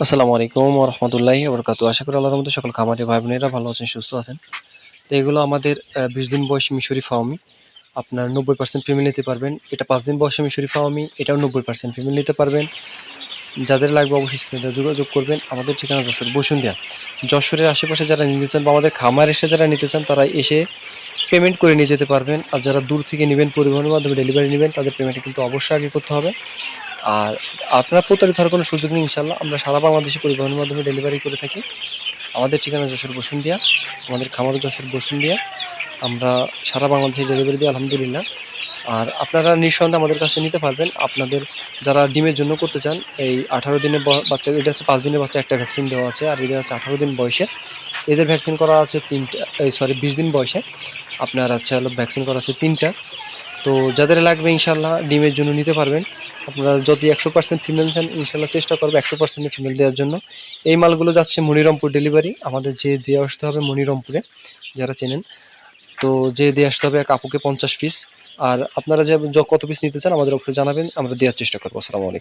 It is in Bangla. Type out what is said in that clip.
আসসালামু আলাইকুম রহমতুল্লাহি বরকাত আশা করি আল্লাহর মধ্যে সকল খামারি ভাই বোনেরা ভালো আছেন, সুস্থ আছেন। তো এগুলো আমাদের বিশ দিন বয়সী মিশরি ফাওমি আপনার নব্বই পার্সেন্ট ফিমেল নিতে পারবেন। এটা পাঁচ দিন বয়সে মিশরি ফাওমি এটাও নব্বই পার্সেন্ট ফিমেল নিতে পারবেন। যাদের লাগবে অবশ্যই স্ক্রিনে যোগাযোগ করবেন। আমাদের ঠিকানা যশোর, বসুন্ধিয়া। যশোরের আশেপাশে যারা নিতে চান বা আমাদের খামার এসে যারা নিতে চান, তারা এসে পেমেন্ট করে নিয়ে যেতে পারবেন। আর যারা দূর থেকে নেবেন পরিবহনের মাধ্যমে ডেলিভারি নেবেন, তাদের পেমেন্টটা কিন্তু অবশ্যই আগে করতে হবে। আর আপনার প্রতারিত হওয়ার কোনো সুযোগ নেই ইনশাল্লাহ আমরা সারা বাংলাদেশে পরিবহনের মাধ্যমে ডেলিভারি করে থাকি। আমাদের ঠিকানা যশোর বসুন্ধিয়া, আমাদের খামার যশোর বসুন্ধিয়া। আমরা সারা বাংলাদেশে ডেলিভারি দিই, আলহামদুলিল্লাহ। আর আপনারা নিঃসন্দেহে আমাদের কাছে নিতে পারবেন। আপনাদের যারা ডিমের জন্য করতে চান, এই আঠারো দিনের বাচ্চা, এটা হচ্ছে পাঁচ দিনের বাচ্চা, একটা ভ্যাকসিন দেওয়া আছে। আর এদের হচ্ছে আঠারো দিন বয়সে। এদের ভ্যাকসিন করা আছে তিনটা, এই সরি বিশ দিন বয়সে। আপনার হচ্ছে ভ্যাকসিন করা আছে তিনটা। তো যাদের লাগবে ইনশাল্লাহ ডিমের জন্য নিতে পারবেন। আপনারা যদি একশো পার্সেন্ট ফিমেল চান, ইনশাল্লাহ চেষ্টা করব একশো পার্সেন্ট ফিমেল দেওয়ার জন্য। এই মালগুলো যাচ্ছে মনিরামপুর ডেলিভারি আমাদের যে দিয়ে আসতে হবে মনিরামপুরে যারা চেনেন। তো যে দিয়ে আসতে হবে এক আপুকে পঞ্চাশ পিস আর আপনারা যে য- কত পিস নিতে চান আমাদের অবশ্যই জানাবেন, আমরা দেওয়ার চেষ্টা করব। আসসালামু আলাইকুম।